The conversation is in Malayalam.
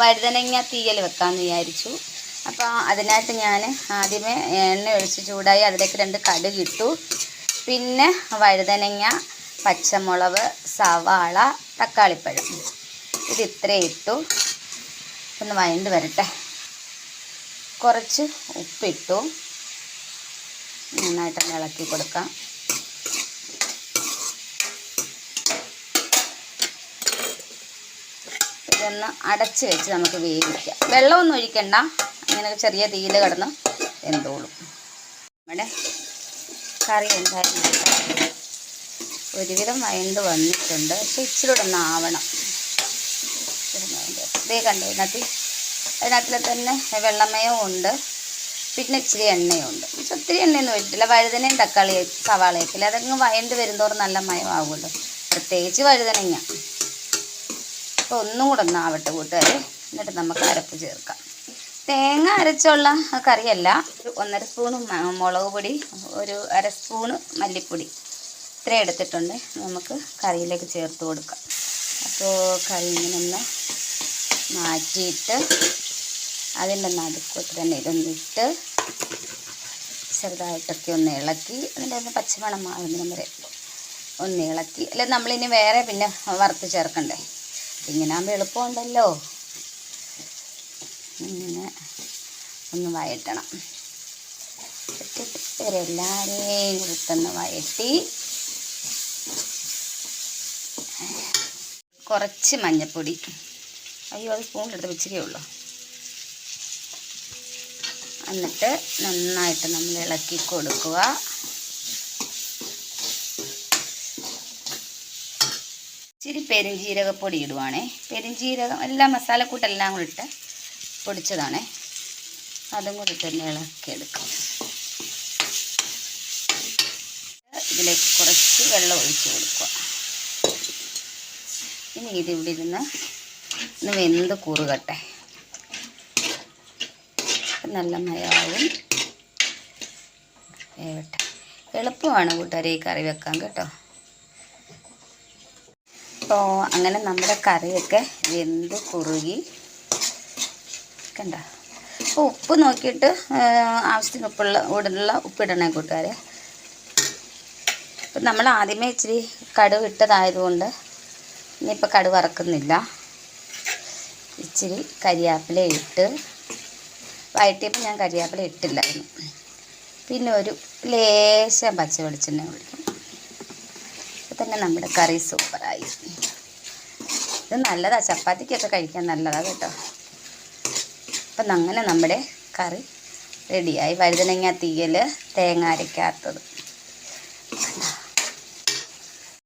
വഴുതനങ്ങ തീയൽ വെക്കാമെന്ന് വിചാരിച്ചു. അപ്പോൾ അതിനായിട്ട് ഞാൻ ആദ്യമേ എണ്ണ ഒഴിച്ച് ചൂടായി അതിലേക്ക് രണ്ട് കടുക് ഇട്ടു. പിന്നെ വഴുതനങ്ങ പച്ചമുളക് സവാള തക്കാളിപ്പഴം. ഇത് ഇത്രയും ഇട്ടു. ഒന്ന് വഴണ്ട് വരട്ടെ. കുറച്ച് ഉപ്പിട്ടു. നന്നായിട്ടൊന്ന് ഇളക്കി കൊടുക്കാം. ഇതൊന്ന് അടച്ച് വെച്ച് നമുക്ക് വേവിക്കാം. വെള്ളമൊന്നും ഒഴിക്കണ്ട. അങ്ങനെ ചെറിയ തീയിൽ കിടന്ന് എന്തോളും നമ്മുടെ കറി എന്തായാലും ഒരുവിധം വയണ്ട് വന്നിട്ടുണ്ട്. പക്ഷെ ഇച്ചിരി കൂടെ ഒന്ന് ആവണം. ഇതേ കണ്ടു അതിനകത്ത് അതിനകത്തിൽ തന്നെ വെള്ളമയവും ഉണ്ട്. പിന്നെ ഇച്ചിരി എണ്ണയും ഉണ്ട് പക്ഷെ ഒത്തിരി എണ്ണയൊന്നും ഒഴിച്ചിട്ടില്ല വഴുതനയും തക്കാളി സവാളയൊക്കെ ഇല്ല? അതങ്ങ് വയണ്ട് വരുന്നതോറും നല്ല മയമാകുമല്ലോ പ്രത്യേകിച്ച് വഴുതനങ്ങ. അപ്പോൾ ഒന്നും കൂടെ ഒന്ന് ആവട്ടെ കൂട്ടുകാർ എന്നിട്ട് നമുക്ക് അരപ്പ് ചേർക്കാം. തേങ്ങ അരച്ചുള്ള കറിയല്ല ഒരു ഒന്നര സ്പൂണ് മുളക് പൊടി ഒരു അര സ്പൂണ് മല്ലിപ്പൊടി. ഇത്രയും എടുത്തിട്ടുണ്ട്. നമുക്ക് കറിയിലേക്ക് ചേർത്ത് കൊടുക്കാം. അപ്പോൾ കറി ഇങ്ങനെ മാറ്റിയിട്ട് അതിന്റെ നടുക്കോട്ട് തന്നെ ഇതൊന്നിട്ട് ചെറുതായിട്ടൊക്കെ ഒന്ന് ഇളക്കി അതിന്റെ ഒന്ന് പച്ചമണം മാറുന്നതിന് വരെ ഒന്ന് ഇളക്കി. അല്ലെങ്കിൽ നമ്മളിനി വേറെ പിന്നെ വറുത്ത് ചേർക്കണ്ടേ? ഇങ്ങനെ ആകുമ്പോൾ എളുപ്പമുണ്ടല്ലോ. ഇങ്ങനെ ഒന്ന് വഴറ്റണം. ഇവരെല്ലാവരെയും കൊടുത്തൊന്ന് വഴറ്റി കുറച്ച് മഞ്ഞൾപ്പൊടി അയ്യോ അത് സ്പൂണിലെടുത്ത് വെച്ചിട്ടേ ഉള്ളൂ. എന്നിട്ട് നന്നായിട്ട് നമ്മൾ ഇളക്കി കൊടുക്കുക. ഇച്ചിരി പെരുംജീരകപ്പൊടി ഇടുവാണേ. പെരുംജീരകം എല്ലാ മസാലക്കൂട്ടെല്ലാം കൂടി ഇട്ട് പൊടിച്ചതാണേ. അതും കൂടി തന്നെ ഇളക്കിയെടുക്കാം. ഇതിലേക്ക് കുറച്ച് വെള്ളം ഒഴിച്ച് കൊടുക്കുക. ഇനി ഇതിവിടെ ഇരുന്ന് ഒന്ന് വെന്ത് കുറുകട്ടെ. നല്ല മയാവും. എളുപ്പമാണ് കൂട്ടുകാരെ ഈ കറി വെക്കാൻ കേട്ടോ. അപ്പോൾ അങ്ങനെ നമ്മുടെ കറിയൊക്കെ വെന്ത് കുറുകി. കണ്ട? അപ്പോൾ ഉപ്പ് നോക്കിയിട്ട് ആവശ്യത്തിന് ഉപ്പുള്ള ഉടനുള്ള ഉപ്പിടണേ കൂട്ടുകാരെ. അപ്പം നമ്മൾ ആദ്യമേ ഇച്ചിരി കടുവ് ഇട്ടതായതുകൊണ്ട് ഇനിയിപ്പോൾ കടുവ് വറക്കുന്നില്ല. ഇച്ചിരി കരിയാപ്പില ഇട്ട് വഴറ്റിയപ്പോൾ ഞാൻ കരിയാപ്പില ഇട്ടില്ലായിരുന്നു. പിന്നെ ഒരു ലേശം പച്ച വെളിച്ചെണ്ണ ഒഴിക്കും അപ്പോൾ തന്നെ നമ്മുടെ കറി സൂപ്പറായി. ഇത് നല്ലതാ. ചപ്പാത്തിക്കൊക്കെ കഴിക്കാൻ നല്ലതാണ് കേട്ടോ. അപ്പം അങ്ങനെ നമ്മുടെ കറി റെഡിയായി. വഴുതനങ്ങ തീയൽ തേങ്ങ അരയ്ക്കാത്തത്?